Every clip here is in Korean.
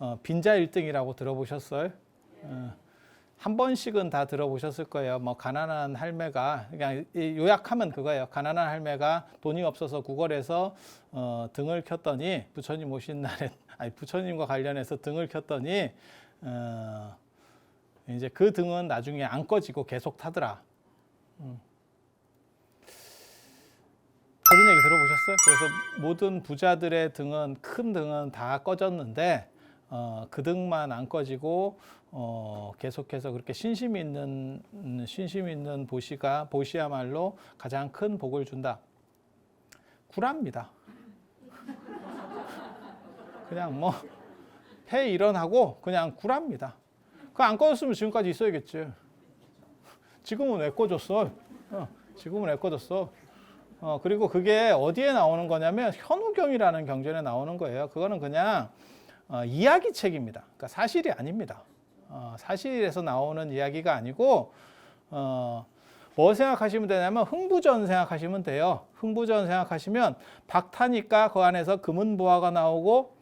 어, 빈자 1등이라고 들어보셨어요? 어, 한 번씩은 다 들어보셨을 거예요. 뭐 가난한 할매가 그냥 이 요약하면 그거예요. 가난한 할매가 돈이 없어서 구걸해서 어, 등을 켰더니 부처님 오신 날에 아니 부처님과 관련해서 등을 켰더니 어, 이제 그 등은 나중에 안 꺼지고 계속 타더라. 음. 그런 얘기 들어보셨어요? 그래서 모든 부자들의 등은 큰 등은 다 꺼졌는데 어, 그 등만 안 꺼지고 어, 계속해서 그렇게 신심 있는 음, 신심 있는 보시가 보시야말로 가장 큰 복을 준다. 구랍니다. 그냥 뭐폐 일어나고 그냥 구랍니다. 그 안 꺼졌으면 지금까지 있어야겠지. 지금은 왜 꺼졌어? 어, 지금은 왜 꺼졌어? 어, 그리고 그게 어디에 나오는 거냐면 현우경이라는 경전에 나오는 거예요. 그거는 그냥 어, 이야기 책입니다. 그러니까 사실이 아닙니다. 어, 사실에서 나오는 이야기가 아니고 어, 뭐 생각하시면 되냐면 흥부전 생각하시면 돼요. 흥부전 생각하시면 박타니까 그 안에서 금은보화가 나오고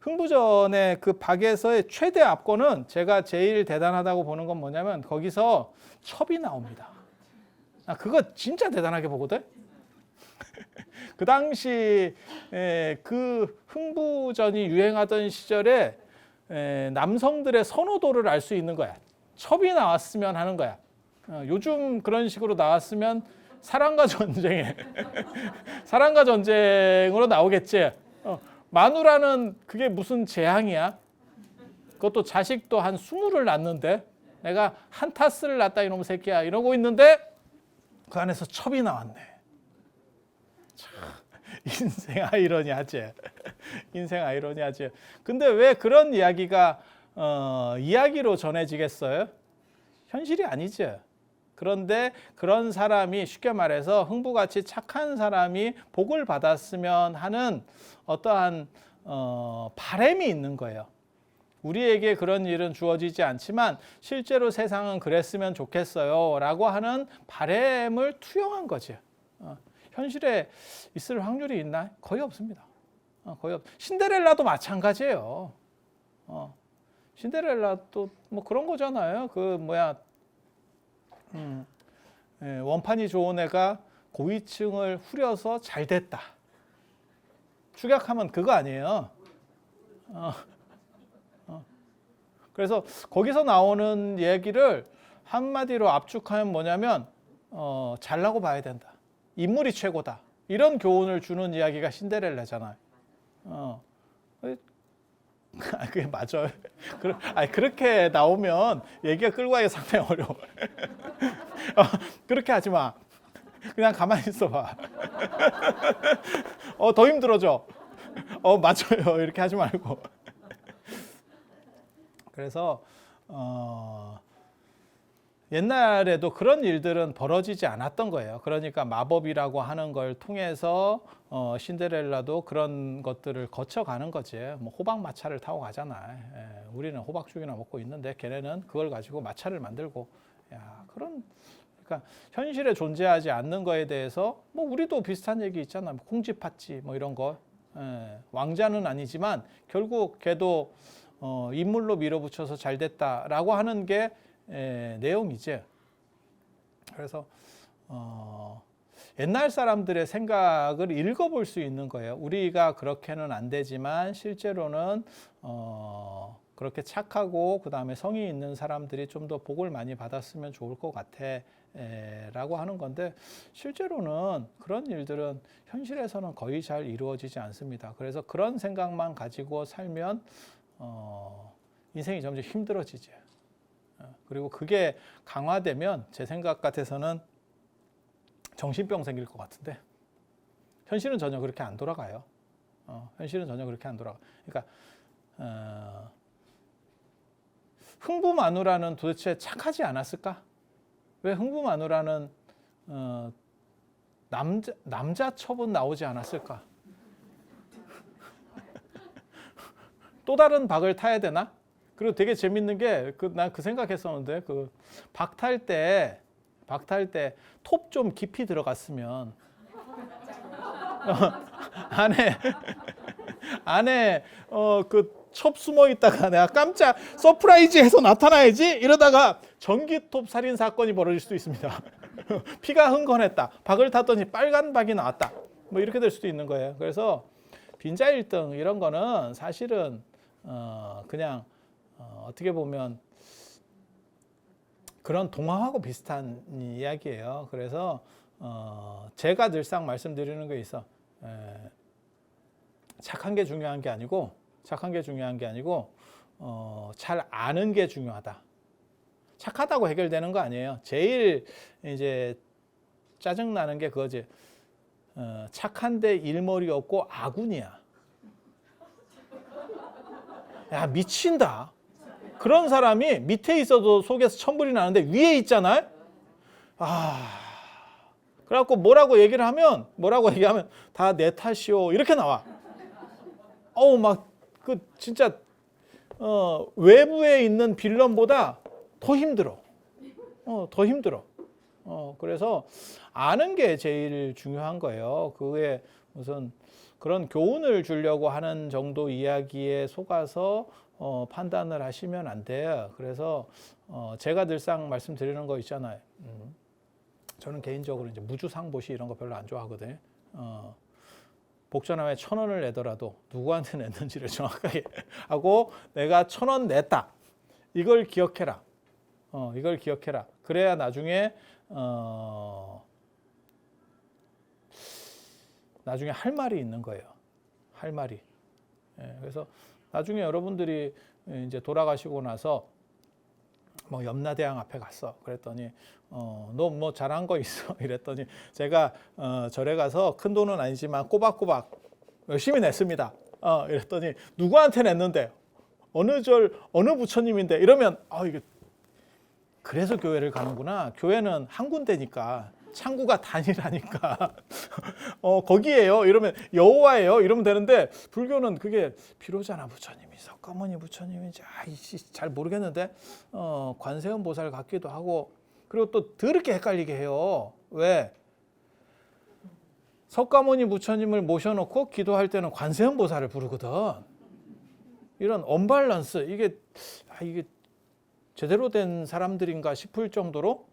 흥부전의 그 박에서의 최대 압권은 제가 제일 대단하다고 보는 건 뭐냐면 거기서 첩이 나옵니다. 아, 그거 진짜 대단하게 보거든. 그 당시 에, 그 흥부전이 유행하던 시절에 에, 남성들의 선호도를 알 수 있는 거야. 첩이 나왔으면 하는 거야. 어, 요즘 그런 식으로 나왔으면 사랑과 전쟁에 사랑과 전쟁으로 나오겠지. 어, 마누라는 그게 무슨 재앙이야? 그것도 자식도 한 스물을 낳는데 내가 한 타스를 낳다 이놈 새끼야 이러고 있는데 그 안에서 첩이 나왔네. 참, 인생 아이러니하지. 인생 아이러니하지. 근데 왜 그런 이야기가 어, 이야기로 전해지겠어요? 현실이 아니지. 그런데 그런 사람이 쉽게 말해서 흥부같이 착한 사람이 복을 받았으면 하는 어떠한 어, 바램이 있는 거예요. 우리에게 그런 일은 주어지지 않지만 실제로 세상은 그랬으면 좋겠어요 라고 하는 바램을 투영한 거지. 어, 현실에 있을 확률이 있나? 거의 없습니다. 어, 거의 없. 신데렐라도 마찬가지예요. 어, 신데렐라도 뭐 그런 거잖아요. 그 뭐야 음, 예, 원판이 좋은 애가 고위층을 후려서 잘 됐다. 축약하면 그거 아니에요. 어, 어. 그래서 거기서 나오는 얘기를 한마디로 압축하면 뭐냐면 어, 잘나고 봐야 된다. 인물이 최고다. 이런 교훈을 주는 이야기가 신데렐라잖아요. 어. 아, 그게 맞아요. 그러, 아니, 그렇게 나오면 얘기가 끌고 가기 상당히 어려워. 어, 그렇게 하지 마. 그냥 가만히 있어 봐. 어, 더 힘들어져. 어, 맞아요. 이렇게 하지 말고. 그래서, 어, 옛날에도 그런 일들은 벌어지지 않았던 거예요. 그러니까 마법이라고 하는 걸 통해서 어, 신데렐라도 그런 것들을 거쳐가는 거지. 뭐 호박 마차를 타고 가잖아. 예, 우리는 호박죽이나 먹고 있는데 걔네는 그걸 가지고 마차를 만들고. 야 그런 그러니까 현실에 존재하지 않는 거에 대해서 뭐 우리도 비슷한 얘기 있잖아. 뭐 콩쥐팥쥐 뭐 이런 거. 예, 왕자는 아니지만 결국 걔도 어, 인물로 밀어붙여서 잘 됐다라고 하는 게 에, 내용이지. 그래서 어, 옛날 사람들의 생각을 읽어볼 수 있는 거예요. 우리가 그렇게는 안 되지만 실제로는 어, 그렇게 착하고 그 다음에 성의 있는 사람들이 좀 더 복을 많이 받았으면 좋을 것 같아. 에, 라고 하는 건데 실제로는 그런 일들은 현실에서는 거의 잘 이루어지지 않습니다. 그래서 그런 생각만 가지고 살면 어, 인생이 점점 힘들어지죠. 어, 그리고 그게 강화되면 제 생각 같아서는 정신병 생길 것 같은데 현실은 전혀 그렇게 안 돌아가요. 어, 현실은 전혀 그렇게 안 돌아가. 그러니까 어, 흥부 마누라는 도대체 착하지 않았을까? 왜 흥부 마누라는 어, 남자 남자 첩은 나오지 않았을까? 또 다른 박을 타야 되나? 그리고 되게 재밌는 게 그 난 그 생각했었는데 그 박탈 때 박탈 때 톱 좀 깊이 들어갔으면 어, 안에 안에 어그 첩 숨어 있다가 내가 깜짝 서프라이즈해서 나타나야지 이러다가 전기톱 살인 사건이 벌어질 수도 있습니다. 피가 흥건했다. 박을 탔더니 빨간 박이 나왔다. 뭐 이렇게 될 수도 있는 거예요. 그래서 빈자 1등 이런 거는 사실은 어 그냥 어 어떻게 보면 그런 동화하고 비슷한 이야기예요. 그래서 어 제가 늘상 말씀드리는 게 있어. 에 착한 게 중요한 게 아니고 착한 게 중요한 게 아니고 어, 잘 아는 게 중요하다. 착하다고 해결되는 거 아니에요. 제일 이제 짜증 나는 게 그거지. 어, 착한데 일머리 없고 아군이야. 야 미친다. 그런 사람이 밑에 있어도 속에서 천불이 나는데 위에 있잖아요. 아. 그래갖고 뭐라고 얘기를 하면 뭐라고 얘기하면 다 내 탓이오 이렇게 나와. 어우 막 그 진짜 어, 외부에 있는 빌런보다 더 힘들어. 어, 더 힘들어. 어, 그래서 아는 게 제일 중요한 거예요. 그게 무슨 그런 교훈을 주려고 하는 정도 이야기에 속아서 어, 판단을 하시면 안 돼요. 그래서 어, 제가 늘상 말씀드리는 거 있잖아요. 음. 저는 개인적으로 이제 무주상보시 이런 거 별로 안 좋아하거든요. 어, 복전함에 천 원을 내더라도 누구한테 냈는지를 정확하게 하고 내가 천 원 냈다. 이걸 기억해라. 어, 이걸 기억해라. 그래야 나중에 어, 나중에 할 말이 있는 거예요. 할 말이. 예, 그래서 나중에 여러분들이 이제 돌아가시고 나서 뭐 염라대왕 앞에 갔어. 그랬더니 어, 너 뭐 잘한 거 있어? 이랬더니 제가 어, 절에 가서 큰 돈은 아니지만 꼬박꼬박 열심히 냈습니다. 어, 이랬더니 누구한테 냈는데 어느 절 어느 부처님인데 이러면 아 이게 그래서 교회를 가는구나. 교회는 한 군데니까 창구가 단일하니까 어 거기에요. 이러면 여호와예요. 이러면 되는데 불교는 그게 비로자나 부처님이 석가모니 부처님인지 아이씨 잘 모르겠는데 어 관세음 보살 같기도 하고 그리고 또 더럽게 헷갈리게 해요. 왜? 석가모니 부처님을 모셔놓고 기도할 때는 관세음 보살을 부르거든. 이런 언밸런스 이게 아 이게 제대로 된 사람들인가 싶을 정도로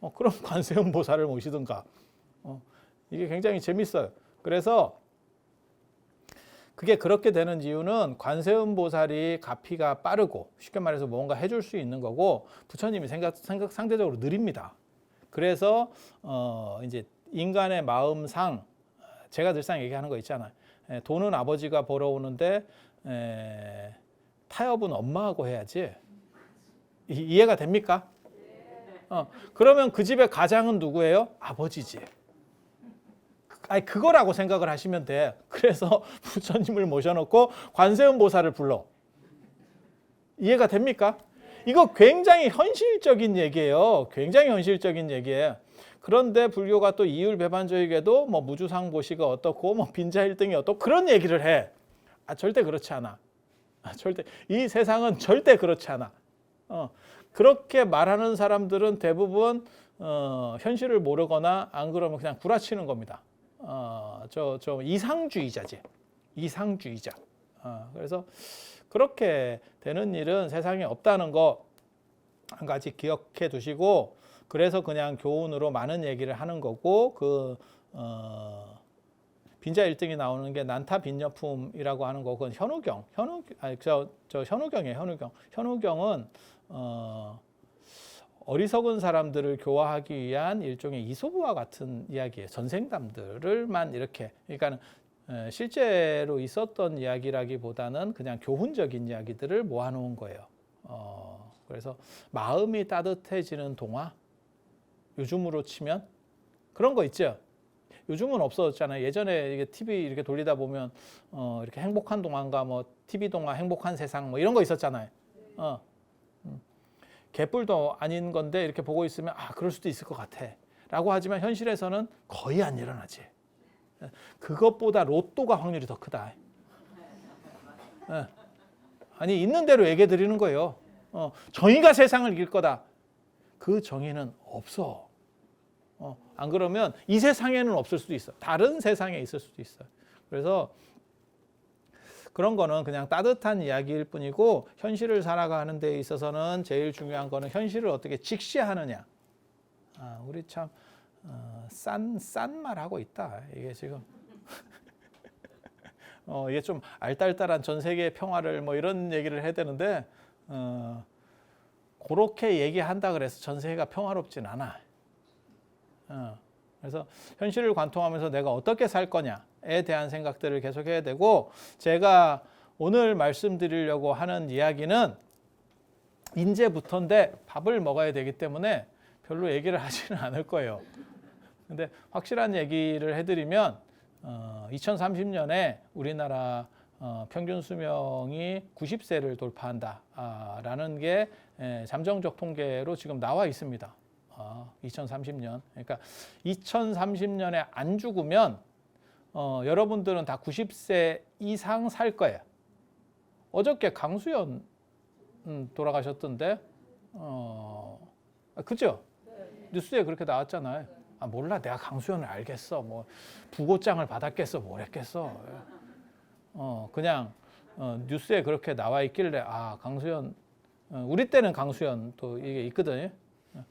어, 그럼 관세음 보살을 모시든가 어, 이게 굉장히 재밌어요. 그래서 그게 그렇게 되는 이유는 관세음 보살이 가피가 빠르고 쉽게 말해서 뭔가 해줄 수 있는 거고 부처님이 생각, 생각 상대적으로 느립니다. 그래서 어, 이제 인간의 마음상 제가 늘상 얘기하는 거 있잖아요. 에, 돈은 아버지가 벌어오는데 에, 타협은 엄마하고 해야지. 이, 이해가 됩니까? 어, 그러면 그 집의 가장은 누구예요? 아버지지. 아니 그거라고 생각을 하시면 돼. 그래서 부처님을 모셔놓고 관세음 보살을 불러. 이해가 됩니까? 이거 굉장히 현실적인 얘기예요. 굉장히 현실적인 얘기예요. 그런데 불교가 또 이율배반적이게도 뭐 무주상보시가 어떻고 뭐 빈자 일등이 어떻고 그런 얘기를 해. 아 절대 그렇지 않아. 아, 절대 이 세상은 절대 그렇지 않아. 어, 그렇게 말하는 사람들은 대부분 어, 현실을 모르거나 안 그러면 그냥 구라치는 겁니다. 어, 저, 저 이상주의자지. 이상주의자. 어, 그래서 그렇게 되는 일은 세상에 없다는 거 한 가지 기억해 두시고 그래서 그냥 교훈으로 많은 얘기를 하는 거고 그 어, 빈자 1등이 나오는 게 난타 빈여품이라고 하는 거 그건 현우경 현우 아니 저, 저 현우경이에요 현우경 현우경은 어, 어리석은 사람들을 교화하기 위한 일종의 이소부와 같은 이야기예요. 전생담들을만 이렇게 그러니까 실제로 있었던 이야기라기보다는 그냥 교훈적인 이야기들을 모아놓은 거예요. 어, 그래서 마음이 따뜻해지는 동화 요즘으로 치면 그런 거 있죠. 요즘은 없어졌잖아요. 예전에 이게 TV 이렇게 돌리다 보면 어, 이렇게 행복한 동화인가 뭐 TV 동화 행복한 세상 뭐 이런 거 있었잖아요. 어. 개뿔도 아닌 건데 이렇게 보고 있으면 아 그럴 수도 있을 것 같아. 라고 하지만 현실에서는 거의 안 일어나지. 그것보다 로또가 확률이 더 크다. 예. 아니 있는 대로 얘기해 드리는 거예요. 어, 정의가 세상을 이길 거다. 그 정의는 없어. 어, 안 그러면 이 세상에는 없을 수도 있어. 다른 세상에 있을 수도 있어. 그래서 그런 거는 그냥 따뜻한 이야기일 뿐이고 현실을 살아가는 데 있어서는 제일 중요한 거는 현실을 어떻게 직시하느냐. 아, 우리 참 어, 싼, 싼 말 하고 있다. 이게 지금. 어, 이게 좀 알딸딸한 전 세계 평화를 뭐 이런 얘기를 해야 되는데, 어, 그렇게 얘기한다 그래서 전 세계가 평화롭진 않아. 어, 그래서 현실을 관통하면서 내가 어떻게 살 거냐 에 대한 생각들을 계속 해야 되고, 제가 오늘 말씀드리려고 하는 이야기는 이제부터인데 밥을 먹어야 되기 때문에 별로 얘기를 하지는 않을 거예요. 근데 확실한 얘기를 해드리면 어, 2030년에 우리나라 어, 평균 수명이 90세를 돌파한다라는 게 에, 잠정적 통계로 지금 나와 있습니다. 어, 2030년. 그러니까 2030년에 안 죽으면 어, 여러분들은 다 90세 이상 살 거예요. 어저께 강수연 음, 돌아가셨던데, 어, 아, 그죠? 뉴스에 그렇게 나왔잖아요. 아 몰라, 내가 강수연을 알겠어. 뭐 부고장을 받았겠어, 뭘 했겠어. 어 그냥 어, 뉴스에 그렇게 나와 있길래 아 강수연, 어, 우리 때는 강수연 또 이게 있거든요. 어.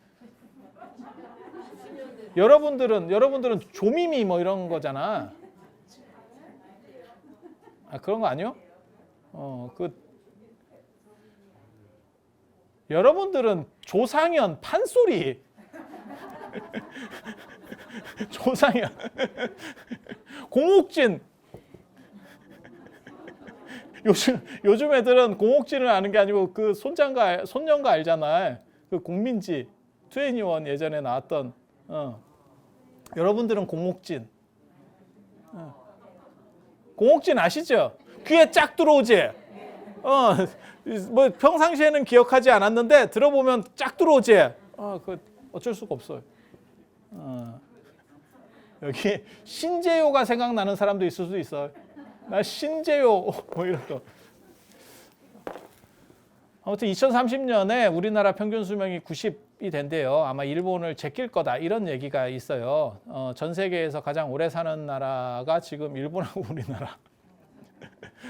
여러분들은 여러분들은 조미미 뭐 이런 거잖아. 아 그런 거 아니요? 어 그 여러분들은 조상현 판소리 조상현 공옥진 요즘 요즘 애들은 공옥진을 아는 게 아니고 그 손장가 알- 손녀가 알잖아요. 그 공민지 투애니원 예전에 나왔던 어. 여러분들은 공옥진 어. 공옥진 아시죠? 귀에 쫙 들어오지. 어, 뭐 평상시에는 기억하지 않았는데 들어보면 쫙 들어오지. 어, 그 어쩔 수가 없어요. 어. 여기 신재요가 생각나는 사람도 있을 수도 있어요. 나 신재요 뭐 이런 거. 아무튼 2030년에 우리나라 평균 수명이 90이 된대요. 아마 일본을 제낄 거다 이런 얘기가 있어요. 어, 전 세계에서 가장 오래 사는 나라가 지금 일본하고 우리나라.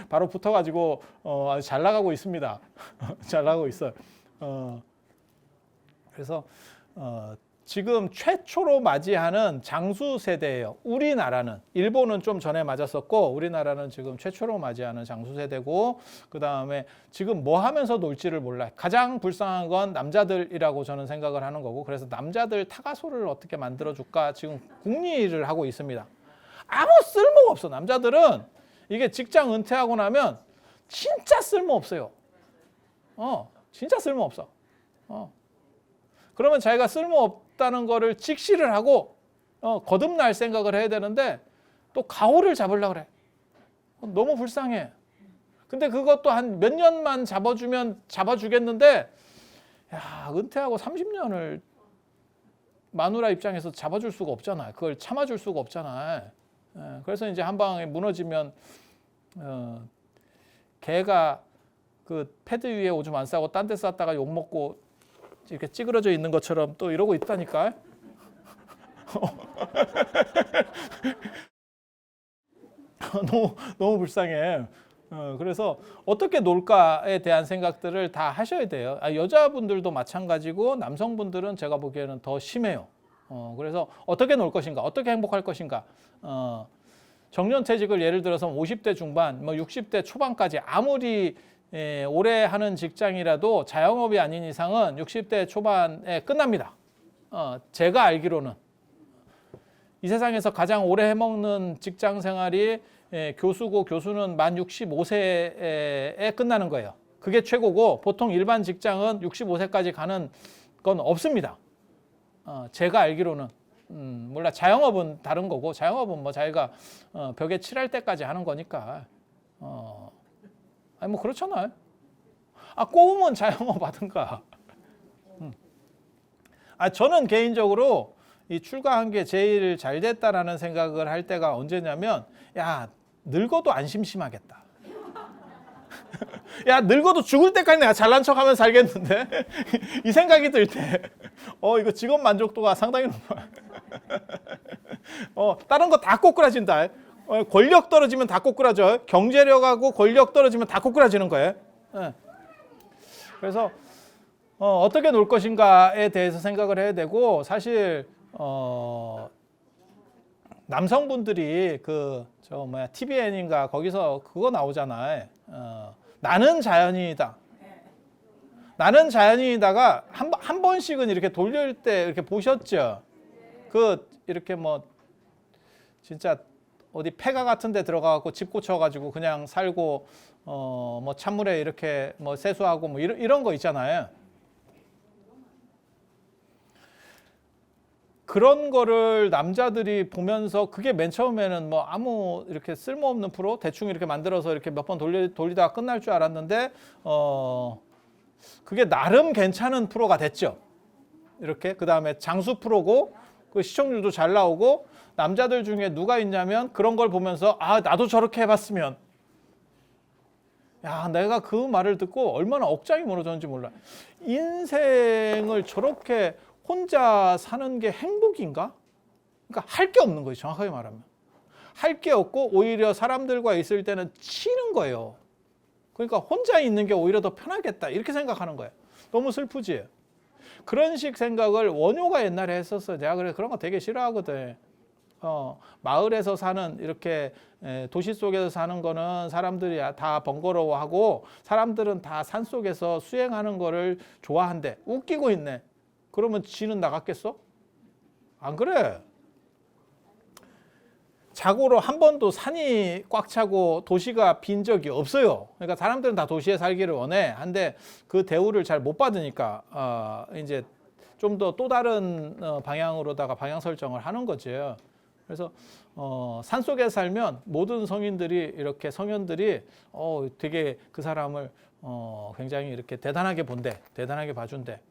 바로 붙어가지고 어, 아주 잘 나가고 있습니다. 잘 나가고 있어요. 어, 그래서 어, 지금 최초로 맞이하는 장수 세대예요. 우리나라는 일본은 좀 전에 맞았었고 우리나라는 지금 최초로 맞이하는 장수 세대고 그 다음에 지금 뭐 하면서 놀지를 몰라. 가장 불쌍한 건 남자들이라고 저는 생각을 하는 거고 그래서 남자들 타가소를 어떻게 만들어 줄까 지금 궁리를 하고 있습니다. 아무 쓸모가 없어. 남자들은 이게 직장 은퇴하고 나면 진짜 쓸모 없어요. 어, 진짜 쓸모 없어. 어. 그러면 자기가 쓸모 없 다는 거를 직시를 하고 어, 거듭날 생각을 해야 되는데 또 가오를 잡으려고 그래. 어, 너무 불쌍해. 근데 그것도 한 몇 년만 잡아주면 잡아주겠는데 야 은퇴하고 30년을 마누라 입장에서 잡아줄 수가 없잖아. 그걸 참아줄 수가 없잖아. 예, 그래서 이제 한 방에 무너지면 어, 개가 그 패드 위에 오줌 안 싸고 딴 데 쌌다가 욕 먹고 이렇게 찌그러져 있는 것처럼 또 이러고 있다니까. 너무 너무 불쌍해. 어, 그래서 어떻게 놀까에 대한 생각들을 다 하셔야 돼요. 아, 여자분들도 마찬가지고 남성분들은 제가 보기에는 더 심해요. 어, 그래서 어떻게 놀 것인가, 어떻게 행복할 것인가. 어, 정년퇴직을 예를 들어서 50대 중반, 뭐 60대 초반까지 아무리 예, 오래 하는 직장이라도 자영업이 아닌 이상은 60대 초반에 끝납니다. 어, 제가 알기로는 이 세상에서 가장 오래 해먹는 직장 생활이 예, 교수고 교수는 만 65세에 끝나는 거예요. 그게 최고고 보통 일반 직장은 65세까지 가는 건 없습니다. 어, 제가 알기로는 음, 몰라 자영업은 다른 거고 자영업은 뭐 자기가 어, 벽에 칠할 때까지 하는 거니까 어, 아니 뭐 그렇잖아요. 아 꼬우면 자영업 하든가. 음. 아 저는 개인적으로 이 출가한 게 제일 잘 됐다라는 생각을 할 때가 언제냐면 야 늙어도 안 심심하겠다. 야 늙어도 죽을 때까지 내가 잘난 척하면서 살겠는데 이 생각이 들 때 어 이거 직업 만족도가 상당히 높아. 어 다른 거 다 꼬꾸라진다. 어, 권력 떨어지면 다 꼬꾸라져. 경제력하고 권력 떨어지면 다 꼬꾸라지는 거예요. 예. 그래서 어, 어떻게 놀 것인가에 대해서 생각을 해야 되고 사실 어, 남성분들이 그 저 뭐야 TVN인가 거기서 그거 나오잖아요. 어, 나는 자연인이다. 나는 자연인이다가 한, 번- 한 번씩은 이렇게 돌릴 때 이렇게 보셨죠? 그 이렇게 뭐 진짜 어디 폐가 같은 데 들어가 갖고 집 고쳐 가지고 그냥 살고 어 뭐 찬물에 이렇게 뭐 세수하고 뭐 이런 이런 거 있잖아요. 그런 거를 남자들이 보면서 그게 맨 처음에는 뭐 아무 이렇게 쓸모없는 프로 대충 이렇게 만들어서 이렇게 몇 번 돌리, 돌리다가 끝날 줄 알았는데 어 그게 나름 괜찮은 프로가 됐죠. 이렇게 그 다음에 장수 프로고 그 시청률도 잘 나오고 남자들 중에 누가 있냐면 그런 걸 보면서 아 나도 저렇게 해봤으면. 야 내가 그 말을 듣고 얼마나 억장이 무너졌는지 몰라. 인생을 저렇게 혼자 사는 게 행복인가? 그러니까 할 게 없는 거죠 정확하게 말하면. 할 게 없고 오히려 사람들과 있을 때는 치는 거예요. 그러니까 혼자 있는 게 오히려 더 편하겠다. 이렇게 생각하는 거예요. 너무 슬프지 그런 식 생각을 원효가 옛날에 했었어. 내가 그래 그런 거 되게 싫어하거든. 어, 마을에서 사는 이렇게 에, 도시 속에서 사는 거는 사람들이 다 번거로워하고 사람들은 다 산 속에서 수행하는 거를 좋아한대. 웃기고 있네. 그러면 지는 나갔겠어? 안 그래. 자고로 한 번도 산이 꽉 차고 도시가 빈 적이 없어요. 그러니까 사람들은 다 도시에 살기를 원해. 한데 그 대우를 잘 못 받으니까 어, 이제 좀 더 또 다른 어, 방향으로다가 방향 설정을 하는 거죠. 그래서 어, 산 속에 살면 모든 성인들이 이렇게 성현들이 어, 되게 그 사람을 어, 굉장히 이렇게 대단하게 본대, 대단하게 봐준대.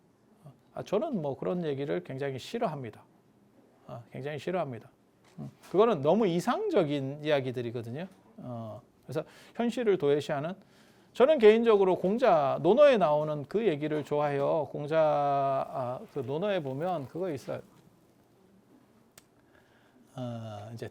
아, 저는 뭐 그런 얘기를 굉장히 싫어합니다. 아, 굉장히 싫어합니다. 음, 그거는 너무 이상적인 이야기들이거든요. 어, 그래서 현실을 도외시하는 저는 개인적으로 공자 논어에 나오는 그 얘기를 좋아해요. 공자 아, 그 논어에 보면 그거 있어요. 어, 이제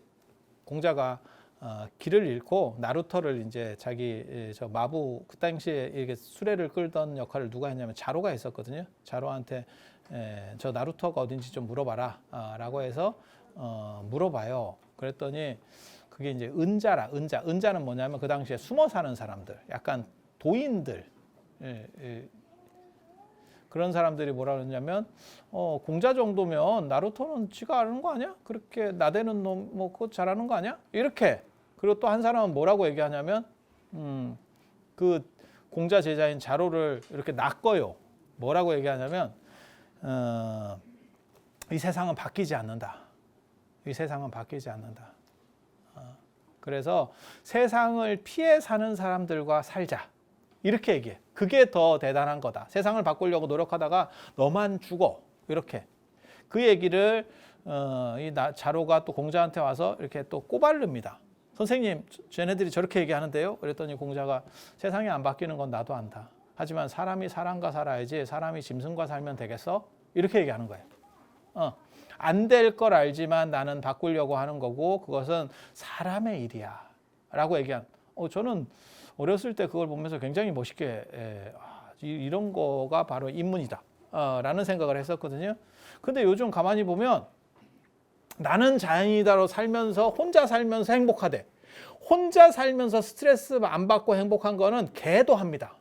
공자가 어, 길을 잃고 나루터를 이제 자기 예, 저 마부 그 당시에 이게 수레를 끌던 역할을 누가 했냐면 자로가 했었거든요. 자로한테 에, 저 나루터가 어딘지 좀 물어봐라 아, 라고 해서 어, 물어봐요. 그랬더니 그게 이제 은자라 은자 은자는 뭐냐면 그 당시에 숨어 사는 사람들 약간 도인들 예, 예. 그런 사람들이 뭐라 그러냐면 어, 공자 정도면 나루토는 지가 아는 거 아니야? 그렇게 나대는 놈 뭐 그거 잘하는 거 아니야? 이렇게 그리고 또 한 사람은 뭐라고 얘기하냐면 음, 그 공자 제자인 자로를 이렇게 낚어요. 뭐라고 얘기하냐면 어, 이 세상은 바뀌지 않는다. 이 세상은 바뀌지 않는다. 어, 그래서 세상을 피해 사는 사람들과 살자. 이렇게 얘기해. 그게 더 대단한 거다. 세상을 바꾸려고 노력하다가 너만 죽어. 이렇게. 그 얘기를 어, 이 나, 자로가 또 공자한테 와서 이렇게 또 꼬발릅니다. 선생님, 쟤네들이 저렇게 얘기하는데요. 그랬더니 공자가 세상이 안 바뀌는 건 나도 안다. 하지만 사람이 사람과 살아야지 사람이 짐승과 살면 되겠어? 이렇게 얘기하는 거예요. 어. 안 될 걸 알지만 나는 바꾸려고 하는 거고 그것은 사람의 일이야. 라고 얘기한. 어, 저는 어렸을 때 그걸 보면서 굉장히 멋있게 에, 아, 이- 이런 거가 바로 인문이다. 어, 라는 생각을 했었거든요. 근데 요즘 가만히 보면 나는 자연이다로 살면서 혼자 살면서 행복하대. 혼자 살면서 스트레스 안 받고 행복한 거는 개도 합니다.